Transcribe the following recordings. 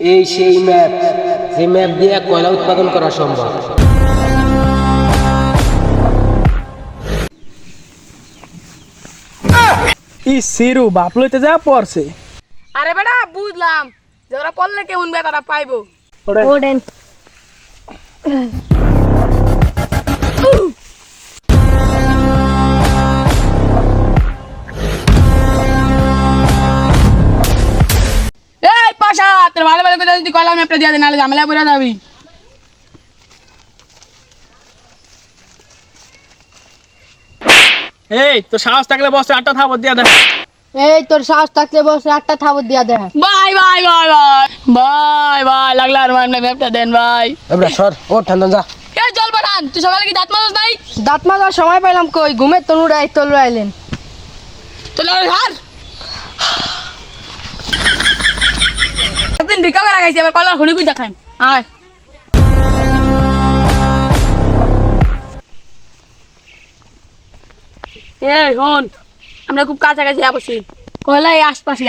এই সেই ম্যাপ যে ম্যাপ দিয়ে কয়লা উৎপাদন করা সম্ভব। ই সিরু বাপ লইতে যা পড়ছে। আরে বেটা বুঝলাম। যে ওরা পড়লে কেমন বেটারা পাইবো। ওডেন তোর ভালো ভালো কথা যদি কলাম একটা দিয়ে দে নাহলে ঝামেলা পড়ে যাবি। এই তো সাহস থাকলে বসে আটটা থাপর দিয়া দে। এই তোর সাহস থাকলে বসে একটা থাবত দিয়া দে। Bye bye bye bye. Bye bye লাগল আর মানে ম্যাপটা দেন ভাই এবার সর ও ঠান্ডা যা। এই জল পাঠান তুই সকালে কি দাঁত মাজাস নাই? দাঁত মাজার সময় পাইলাম কই ঘুমের তনু রাই তোল রাইলেন তোর লাগে হার ভিক্ষা করে এবার কলার কুইটা খাই আয়। এই, শোন, আমরা খুব কাছাকাছি আসছি কয়লা এই আশপাশে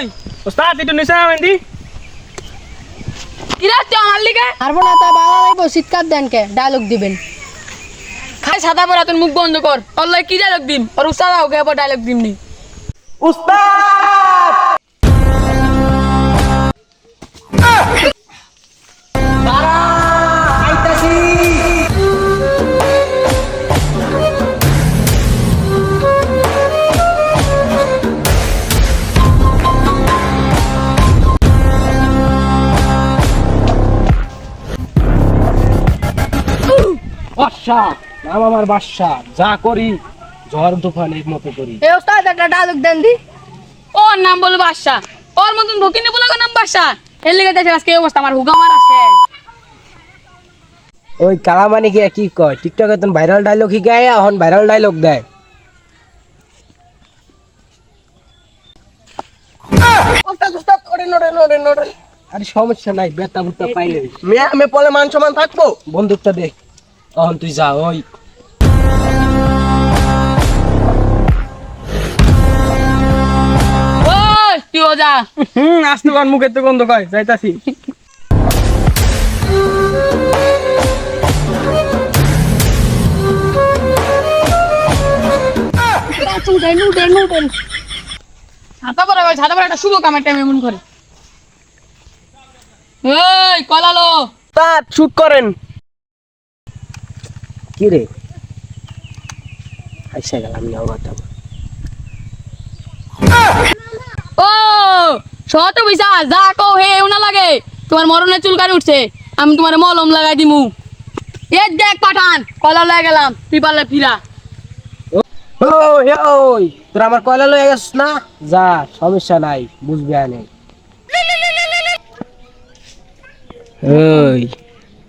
ওই! ওস্তাদ, একটু নিচে নামেন দি। কিরা তুই আমার লিগে? পারব না তা বাবা লাগবো দেন কে? ডায়লগ দিবেন। খাই সাদা পরা তোর মুখ বন্ধ কর। অল্লাই কি ডায়লগ দিম? আর উস্তাদ ওকে আবার ডায়লগ দিম নি বাদশা নাম আমার বাদশা যা করি ঝড় তুফানের মতো করি। এই ওস্তাদ একটা ডায়লগ দেন দি। ওর নাম বলো বাদশা ওর মতন ভকিনি বলে নাম বাদশা এর লিগে দেখে আজকে অবস্থা আমার হুগা মার আছে। ওই কালামানি কে কি কয়? টিকটকে তো ভাইরাল ডায়লগ শিকায় এখন ভাইরাল ডায়লগ দেয়। আরে সমস্যা নাই বেতা বুতা পাইলে মেয়ে আমি পলে মান সমান থাকব? বন্দুকটা দে। এখন তুই যা ওই তুইও যা হুম আসতে পার মুখের তো গন্ধ কয় যাইতাছি। ছাতা পরে ছাতা পরে একটা শুভ কামের টাইম এমন করে। এই কলালো। তার শুট করেন। কি রে? আইসা গেলাম না কথা ও শত পয়সা যা কো হে উনা লাগে। তোমার মরণে চুলকানি উঠছে আমি তোমার মলম লাগাই দিমু। এ দেখ পাঠান কলা লয়ে গেলাম পিপালে ফিরা। ওই ওই তোর আমার কয়লা লয়ে গেছিস না? যা সমস্যা নাই বুঝবি আনে। ওই।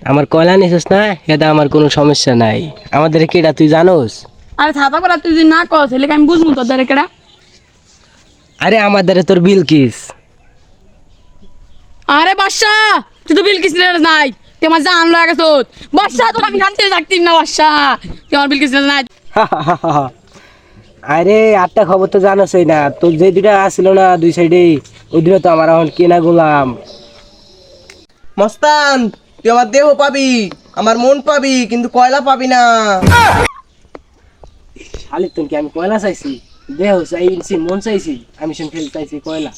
আমার কয়লা নিছিস না এটা আমার কোনো সমস্যা নাই। আমাদের কেটা তুই জানোস? আরে ছাতা পরা তুই যদি না কস তাহলে আমি বুঝব তোর দ্বারা কেডা? আরে আমাদের তোর বিলকিস আরে বাদশা তুই তো বিলকিস নাই তুই আমার জান লয়ে গেছ বাদশা তোর আমি জানতে থাকতি না বাদশা। তুই আমার বিলকিস নাই। আরে আটটা খবর তো জানোসই না তোর যে দুটা আসছিল না দুই সাইডে ওই দুটো তো আমার এখন কেনা গোলাম। মস্তান তুই আমার দেহ পাবি আমার মন পাবি কিন্তু কয়লা পাবি না। তুমি কি আমি কয়লা চাইছি? দেহ চাইছি মন চাইছি আমি শুন চাইছি কয়লা।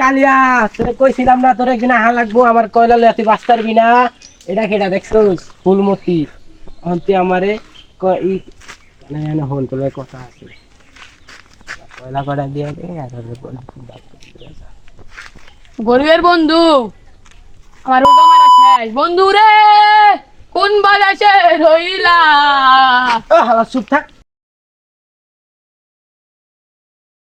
কালিয়া তোরে কইছিলাম না তোরে কিনা হা লাগবো আমার কয়লা পারবি না। এটা কেটা দেখছোস? ফুলমতি তুই আমারে ই না না হন তোর কথা আছে। কয়লা কটা দিয়ে গরিবের বন্ধু আমার রোগা মারা শেষ। বন্ধু রে কোন বাজাসে রইলা? চুপ থাক।